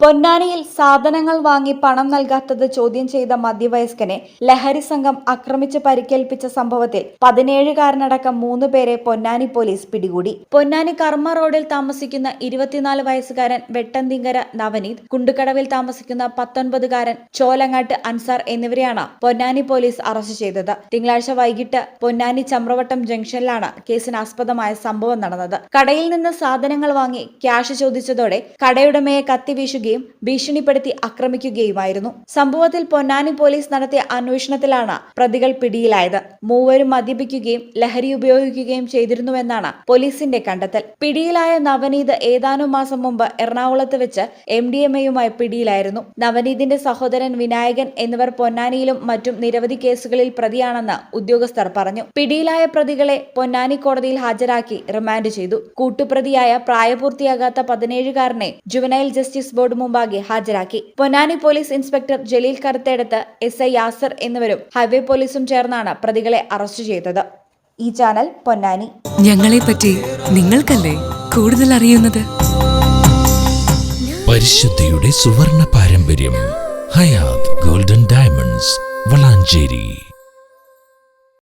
പൊന്നാനിയിൽ സാധനങ്ങൾ വാങ്ങി പണം നൽകാത്തത് ചോദ്യം ചെയ്ത മധ്യവയസ്കനെ ലഹരി സംഘം ആക്രമിച്ച് പരിക്കേൽപ്പിച്ച സംഭവത്തിൽ പതിനേഴുകാരനടക്കം മൂന്ന് പേരെ പൊന്നാനി പോലീസ് പിടികൂടി. പൊന്നാനി കർമ്മ റോഡിൽ താമസിക്കുന്ന ഇരുപത്തിനാല് വയസ്സുകാരൻ വെട്ടന്തിങ്കര നവനീത് കുണ്ടുകടവിൽ താമസിക്കുന്ന പത്തൊൻപതുകാരൻ ചോലങ്ങാട്ട് അൻസാർ എന്നിവരെയാണ് പൊന്നാനി പോലീസ് അറസ്റ്റ് ചെയ്തത്. തിങ്കളാഴ്ച വൈകിട്ട് പൊന്നാനി ചമ്രവട്ടം ജംഗ്ഷനിലാണ് കേസിനാസ്പദമായ സംഭവം നടന്നത്. കടയിൽ നിന്ന് സാധനങ്ങൾ വാങ്ങി ക്യാഷ് ചോദിച്ചതോടെ കടയുടമയെ കത്തിവീശുകയും ഭീഷണിപ്പെടുത്തി ആക്രമിക്കുകയുമായിരുന്നു. സംഭവത്തിൽ പൊന്നാനി പോലീസ് നടത്തിയ അന്വേഷണത്തിലാണ് പ്രതികൾ പിടിയിലായത്. മൂവരും മദ്യപിക്കുകയും ലഹരി ഉപയോഗിക്കുകയും ചെയ്തിരുന്നുവെന്നാണ് പോലീസിന്റെ കണ്ടെത്തൽ. പിടിയിലായ നവനീത് ഏതാനും മാസം മുമ്പ് എറണാകുളത്ത് വെച്ച് എം ഡി എം എയുമായി പിടിയിലായിരുന്നു. നവനീതിന്റെ സഹോദരൻ വിനായകൻ എന്നിവർ പൊന്നാനിയിലും മറ്റും നിരവധി കേസുകളിൽ പ്രതിയാണെന്ന് ഉദ്യോഗസ്ഥർ പറഞ്ഞു. പിടിയിലായ പ്രതികളെ പൊന്നാനി കോടതിയിൽ ഹാജരാക്കി റിമാൻഡ് ചെയ്തു. കൂട്ടുപ്രതിയായ പ്രായപൂർത്തിയാകാത്ത പതിനേഴുകാരനെ ജുവനൈൽ ജസ്റ്റിസ് ബോർഡ് മുമ്പാകെ ഹാജരാക്കി. Ponnani police inspector Jaleel Karuthedath S I Yasar എന്നിവരും ഹൈവേ പോലീസും ചേർന്നാണ് പ്രതികളെ അറസ്റ്റ് ചെയ്തത്. ഈ ചാനൽ പൊന്നാനി. ഞങ്ങളെ പറ്റി നിങ്ങൾക്കല്ലേ കൂടുതൽ അറിയുന്നത്? പരിശുദ്ധിയുടെ സുവർണ പാരമ്പര്യം ഹയാത് ഗോൾഡൻ ഡയമണ്ട്സ് വളാഞ്ചേരി.